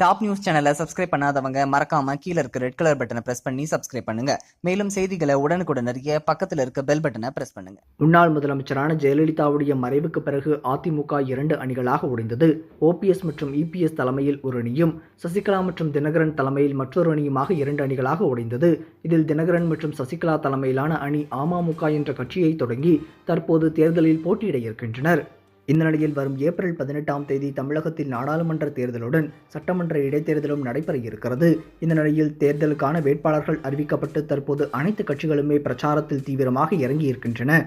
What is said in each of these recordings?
Top news சேனலை subscribe பண்ணாதவங்க மறக்காம கீழே இருக்க ரெட் கலர் பட்டனை பிரஸ் பண்ணி சப்ஸ்கிரைப் பண்ணுங்க. மேலும் செய்திகளை உடனுக்குடன் அறிய பக்கத்தில் இருக்க பெல் பட்டனை பிரஸ் பண்ணுங்க. முன்னாள் முதலமைச்சரான ஜெயலலிதாவுடைய மறைவுக்கு பிறகு அதிமுக இரண்டு அணிகளாக உடைந்தது ஓபிஎஸ் மற்றும் இபிஎஸ் தலைமையில் ஒரு அணியும் சசிகலா மற்றும் தினகரன் தலைமையில் மற்றொரு அணியுமாக இரண்டு அணிகளாக உடைந்தது இதில் தினகரன் மற்றும் சசிகலா தலைமையிலான அணி அமமுக என்ற கட்சியை தொடங்கி தற்போது தேர்தலில் போட்டியிட இருக்கின்றனர். இந்த நிலையில் வரும் ஏப்ரல் பதினெட்டாம் தேதி தமிழகத்தில் நாடாளுமன்ற தேர்தலுடன் சட்டமன்ற இடைத்தேர்தலும் நடைபெற இருக்கிறது. இந்த நிலையில் தேர்தலுக்கான வேட்பாளர்கள் அறிவிக்கப்பட்டு தற்போது அனைத்து கட்சிகளுமே பிரச்சாரத்தில் தீவிரமாக இறங்கி இருக்கின்றன.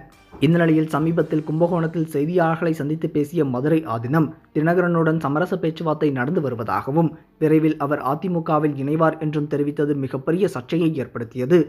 இந்த நிலையில் சமீபத்தில் கும்பகோணத்தில் செய்தியாளர்களை சந்தித்து பேசிய மதுரை ஆதினம் தினகரனுடன் சமரச பேச்சுவார்த்தை நடந்து வருவதாகவும் விரைவில் அவர் அதிமுகவில் இணைவார் என்றும் தெரிவித்தது மிகப்பெரிய சர்ச்சையை ஏற்படுத்தியது.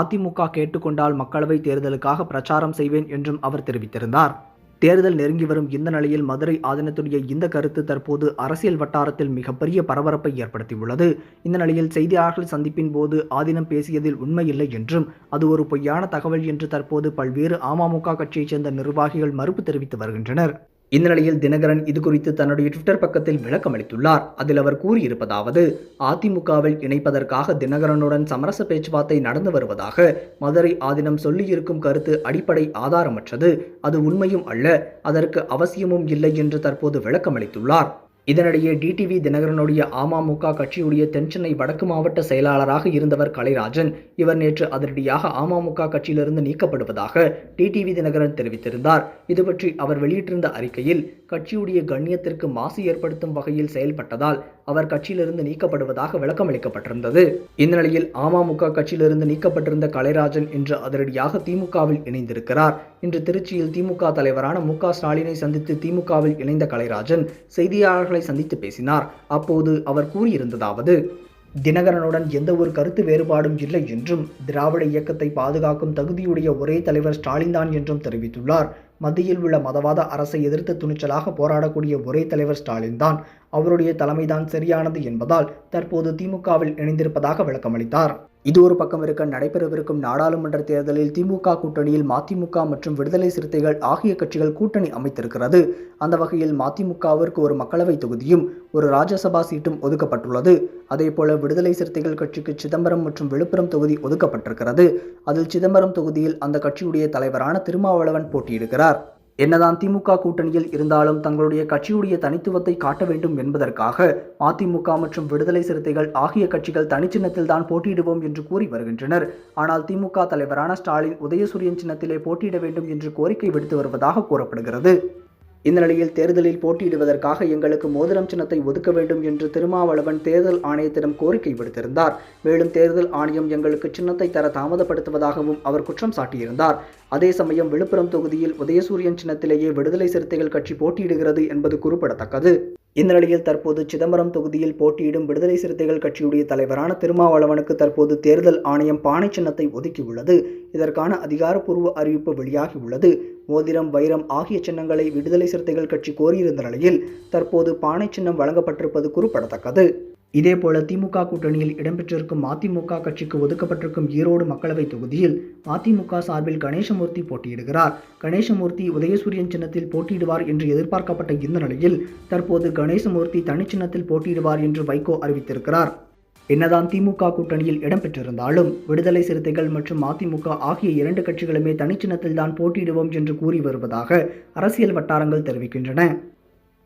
அதிமுக கேட்டுக்கொண்டால் மக்களவைத் தேர்தலுக்காக பிரச்சாரம் செய்வேன் என்றும் அவர் தெரிவித்திருந்தார். தேர்தல் நெருங்கி வரும் இந்த நிலையில் மதுரை ஆதீனத்துடைய இந்த கருத்து தற்போது அரசியல் வட்டாரத்தில் மிகப்பெரிய பரபரப்பை ஏற்படுத்தியுள்ளது. இந்த நிலையில் செய்தியாளர்கள் சந்திப்பின் போது ஆதீனம் பேசியதில் உண்மையில்லை என்றும் அது ஒரு பொய்யான தகவல் என்று தற்போது பல்வேறு அமமுக கட்சியைச் சேர்ந்த நிர்வாகிகள் மறுப்பு தெரிவித்து வருகின்றனர். இந்த நிலையில் தினகரன் இது குறித்து தன்னுடைய ட்விட்டர் பக்கத்தில் விளக்கம் அளித்துள்ளார். அதில் அவர் கூறியிருப்பதாவது அதிமுகவில் இணைப்பதற்காக தினகரனுடன் சமரச பேச்சுவார்த்தை நடந்து வருவதாக மதுரை ஆதினம் சொல்லியிருக்கும் கருத்து அடிப்படை ஆதாரமற்றது. அது உண்மையும் அல்ல அதற்கு அவசியமும் இல்லை என்று தற்போது விளக்கம் அளித்துள்ளார் இதனிடையே டிடிவி தினகரனுடைய அமமுக கட்சியுடைய தென்சென்னை வடக்கு மாவட்ட செயலாளராக இருந்தவர் கலைராஜன். இவர் நேற்று அதிரடியாக அமமுக கட்சியிலிருந்து நீக்கப்படுவதாக டிடிவி தினகரன் தெரிவித்திருந்தார். இதுபற்றி அவர் வெளியிட்டிருந்த அறிக்கையில் கட்சியுடைய கண்ணியத்திற்கு மாசு ஏற்படுத்தும் வகையில் செயல்பட்டதால் அவர் கட்சியிலிருந்து நீக்கப்படுவதாக விளக்கமளிக்கப்பட்டிருந்தது. இந்த நிலையில் அமமுக கட்சியிலிருந்து நீக்கப்பட்டிருந்த கலைராஜன் இன்று அதிரடியாக திமுகவில் இணைந்திருக்கிறார். இன்று திருச்சியில் திமுக தலைவரான மு ஸ்டாலினை சந்தித்து திமுகவில் இணைந்த கலைராஜன் செய்தியாளர்களை சந்தித்து பேசினார். அப்போது அவர் கூறியிருந்ததாவது தினகரனுடன் எந்த ஒரு கருத்து வேறுபாடும் இல்லை என்றும் திராவிட இயக்கத்தை பாதுகாக்கும் தகுதியுடைய ஒரே தலைவர் ஸ்டாலின் தான் என்றும் தெரிவித்துள்ளார். மத்தியில் உள்ள மதவாத அரசை எதிர்த்து துணிச்சலாக போராடக்கூடிய ஒரே தலைவர் ஸ்டாலின் தான். அவருடைய தலைமைதான் சரியானது என்பதால் தற்போது திமுகவில் இணைந்திருப்பதாக விளக்கமளித்தார். இது ஒரு பக்கம் இருக்க நடைபெறவிருக்கும் நாடாளுமன்ற தேர்தலில் திமுக கூட்டணியில் மதிமுக மற்றும் விடுதலை சிறுத்தைகள் ஆகிய கட்சிகள் கூட்டணி அமைத்திருக்கிறது. அந்த வகையில் மதிமுகவிற்கு ஒரு மக்களவை தொகுதியும் ஒரு ராஜ்யசபா சீட்டும் ஒதுக்கப்பட்டுள்ளது. அதேபோல விடுதலை சிறுத்தைகள் கட்சிக்கு சிதம்பரம் மற்றும் விழுப்புரம் தொகுதி ஒதுக்கப்பட்டிருக்கிறது. அதில் சிதம்பரம் தொகுதியில் அந்த கட்சியுடைய தலைவரான திருமாவளவன் போட்டியிடுகிறார். என்னதான் திமுக கூட்டணியில் இருந்தாலும் தங்களுடைய கட்சியுடைய தனித்துவத்தை காட்ட வேண்டும் என்பதற்காக அதிமுக மற்றும் விடுதலை சிறுத்தைகள் ஆகிய கட்சிகள் தனிச்சின்னத்தில் தான் போட்டியிடுவோம் என்று கூறி வருகின்றனர். ஆனால் திமுக தலைவரான ஸ்டாலின் உதயசூரியன் சின்னத்திலே போட்டியிட வேண்டும் என்று கோரிக்கை விடுத்து வருவதாக கூறப்படுகிறது. இந்த நிலையில் தேர்தலில் போட்டியிடுவதற்காக எங்களுக்கு மோதிரம் சின்னத்தை ஒதுக்க வேண்டும் என்று திருமாவளவன் தேர்தல் ஆணையத்திடம் கோரிக்கை விடுத்திருந்தார். மேலும் தேர்தல் ஆணையம் எங்களுக்கு சின்னத்தை தர தாமதப்படுத்துவதாகவும் அவர் குற்றம் சாட்டியிருந்தார். அதே சமயம் விழுப்புரம் தொகுதியில் உதயசூரியன் சின்னத்திலேயே விடுதலை சிறுத்தைகள் கட்சி போட்டியிடுகிறது என்பது குறிப்பிடத்தக்கது. இந்த நிலையில் தற்போது சிதம்பரம் தொகுதியில் போட்டியிடும் விடுதலை சிறுத்தைகள் கட்சியுடைய தலைவரான திருமாவளவனுக்கு தற்போது தேர்தல் ஆணையம் பானை சின்னத்தை ஒதுக்கியுள்ளது. இதற்கான அதிகாரப்பூர்வ அறிவிப்பு வெளியாகியுள்ளது. மோதிரம் வைரம் ஆகிய சின்னங்களை விடுதலை சிறுத்தைகள் கட்சி கோரியிருந்த நிலையில் தற்போது பானை சின்னம் வழங்கப்பட்டிருப்பது குறிப்பிடத்தக்கது. இதேபோல திமுக கூட்டணியில் இடம்பெற்றிருக்கும் அதிமுக கட்சிக்கு ஒதுக்கப்பட்டிருக்கும் ஈரோடு மக்களவை தொகுதியில் அதிமுக சார்பில் கணேசமூர்த்தி போட்டியிடுகிறார். கணேசமூர்த்தி உதயசூரியன் சின்னத்தில் போட்டியிடுவார் என்று எதிர்பார்க்கப்பட்ட இந்த நிலையில் தற்போது கணேசமூர்த்தி தனிச்சின்னத்தில் போட்டியிடுவார் என்று வைகோ அறிவித்திருக்கிறார். என்னதான் திமுக கூட்டணியில் இடம்பெற்றிருந்தாலும் விடுதலை சிறுத்தைகள் மற்றும் அதிமுக ஆகிய இரண்டு கட்சிகளுமே தனிச்சின்னத்தில்தான் போட்டியிடுவோம் என்று கூறி வருவதாக அரசியல் வட்டாரங்கள் தெரிவிக்கின்றன.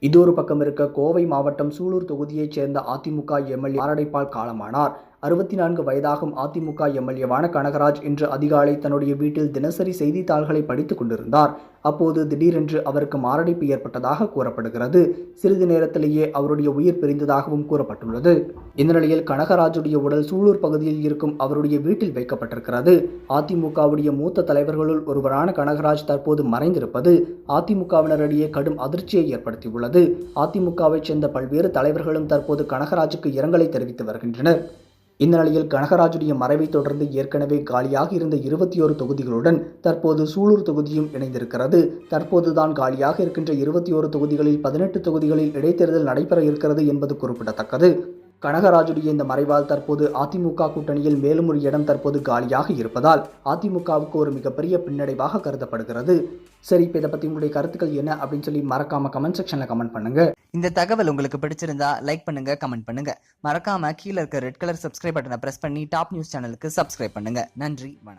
இது ஒரு பக்கம் இருக்க கோவை மாவட்டம் சூலூர் தொகுதியைச் சேர்ந்த அதிமுக எம்எல்ஏ மாரடைப்பால் காலமானார். அறுபத்தி நான்கு வயதாகும் அதிமுக எம்எல்ஏவான கனகராஜ் இன்று அதிகாலை தன்னுடைய வீட்டில் தினசரி செய்தித்தாள்களை படித்துக் கொண்டிருந்தார். அப்போது திடீரென்று அவருக்கு மாரடைப்பு ஏற்பட்டதாக கூறப்படுகிறது. சிறிது நேரத்திலேயே அவருடைய உயிர் பிரிந்ததாகவும் கூறப்பட்டுள்ளது. இந்த நிலையில் கனகராஜுடைய உடல் சூலூர் பகுதியில் இருக்கும் அவருடைய வீட்டில் வைக்கப்பட்டிருக்கிறது. அதிமுகவுடைய மூத்த தலைவர்களுள் ஒருவரான கனகராஜ் தற்போது மறைந்திருப்பது அதிமுகவினரிடையே கடும் அதிர்ச்சியை ஏற்படுத்தியுள்ளது. அதிமுகவைச் சேர்ந்த பல்வேறு தலைவர்களும் தற்போது கனகராஜுக்கு இரங்கலை தெரிவித்து வருகின்றனர். இந்த நிலையில் கனகராஜுடைய மறைவை தொடர்ந்து ஏற்கனவே காலியாக இருந்த இருபத்தி ஒரு தொகுதிகளுடன் தற்போது சூலூர் தொகுதியும் இணைந்திருக்கிறது. தற்போதுதான் காலியாக இருக்கின்ற இருபத்தி ஒரு தொகுதிகளில் பதினெட்டு தொகுதிகளில் இடைத்தேர்தல் நடைபெற இருக்கிறது என்பது குறிப்பிடத்தக்கது. கனகராஜுடைய இந்த மறைவால் தற்போது அதிமுக கூட்டணியில் மேலும் ஒரு இடம் தற்போது காலியாக இருப்பதால் அதிமுகவுக்கு ஒரு மிகப்பெரிய பின்னடைவாக கருதப்படுகிறது. சரி இப்போ இதை பற்றி உங்களுடைய கருத்துக்கள் என்ன அப்படின்னு சொல்லி மறக்காம கமெண்ட் செக்ஷனில் கமெண்ட் பண்ணுங்க. இந்த தகவல் உங்களுக்கு பிடிச்சிருந்தா லைக் பண்ணுங்க கமெண்ட் பண்ணுங்க. மறக்காம கீழே இருக்க ரெட் கலர் சப்ஸ்கிரைப் பட்டனை பிரஸ் பண்ணி டாப் நியூஸ் சேனலுக்கு சப்ஸ்கிரைப் பண்ணுங்க. நன்றி வணக்கம்.